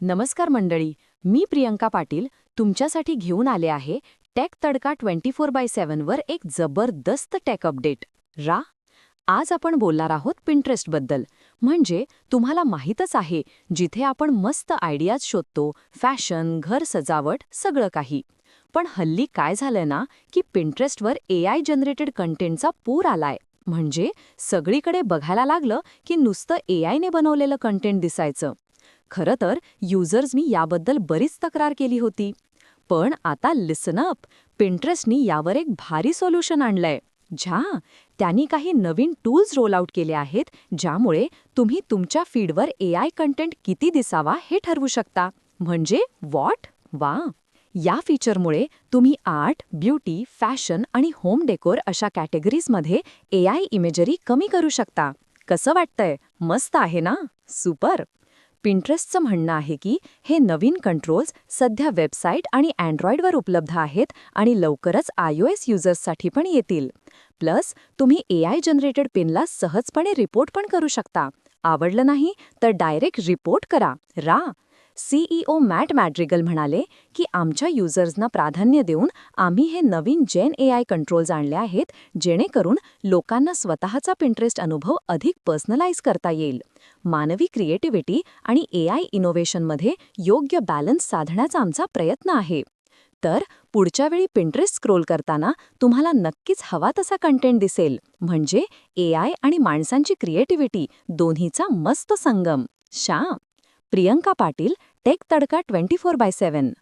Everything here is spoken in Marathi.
नमस्कार मंडळी मी प्रियंका पाटील तुमच्यासाठी घेऊन आले आहे टेक तडका ट्वेंटी फोर बाय सेव्हनवर एक जबरदस्त टेक अपडेट रा आज आपण बोलणार आहोत पिंटरेस्टबद्दल म्हणजे तुम्हाला माहीतच आहे जिथे आपण मस्त आयडियाज शोधतो फॅशन घर सजावट सगळं काही. पण हल्ली काय झालं ना की पिंटरेस्टवर ए आय जनरेटेड कंटेंटचा पूर आलाय. म्हणजे सगळीकडे बघायला लागलं की नुसतं ए आयने बनवलेलं कंटेंट दिसायचं. खरं तर युजर्सनी याबद्दल बरीच तक्रार केली होती. पण आता लिसन अप पिंट्रेस्टनी यावर एक भारी सोल्युशन आणलंय. ज्या त्यांनी काही नवीन टूल्स रोल आउट केले आहेत ज्यामुळे तुम्ही तुमच्या फीडवर ए आय कंटेंट किती दिसावा हे ठरवू शकता. म्हणजे वॉट वा! या फीचरमुळे तुम्ही आर्ट ब्युटी फॅशन आणि होम डेकोर अशा कॅटेगरीजमध्ये ए आय इमेजरी कमी करू शकता. कसं वाटतंय? मस्त आहे ना? सुपर पिंट्रेस्टचं म्हणणं आहे की हे नवीन कंट्रोल्स सध्या वेबसाईट आणि अँड्रॉइडवर उपलब्ध आहेत आणि लवकरच आय ओ एस युजर्ससाठी पण येतील. प्लस तुम्ही ए आय जनरेटेड पिनला सहजपणे रिपोर्ट पण करू शकता. आवडलं नाही तर डायरेक्ट रिपोर्ट करा. रा. सीईओ मॅट मॅड्रिगल म्हणाले की आमच्या युजर्सना प्राधान्य देऊन आम्ही हे नवीन जेन ए आय कंट्रोल्स आणले आहेत जेणेकरून लोकांना स्वतःचा पिंटरेस्ट अनुभव अधिक पर्सनलाइज करता येईल. मानवी क्रिएटिव्हिटी आणि ए आय इनोव्हेशनमध्ये योग्य बॅलन्स साधण्याचा आमचा प्रयत्न आहे. तर पुढच्या वेळी पिंटरेस्ट स्क्रोल करताना तुम्हाला नक्कीच हवा तसा कंटेंट दिसेल म्हणजे ए आय आणि माणसांची क्रिएटिव्हिटी दोन्हीचा मस्त संगम. शा Priyanka Patil tech tadka twenty four by seven.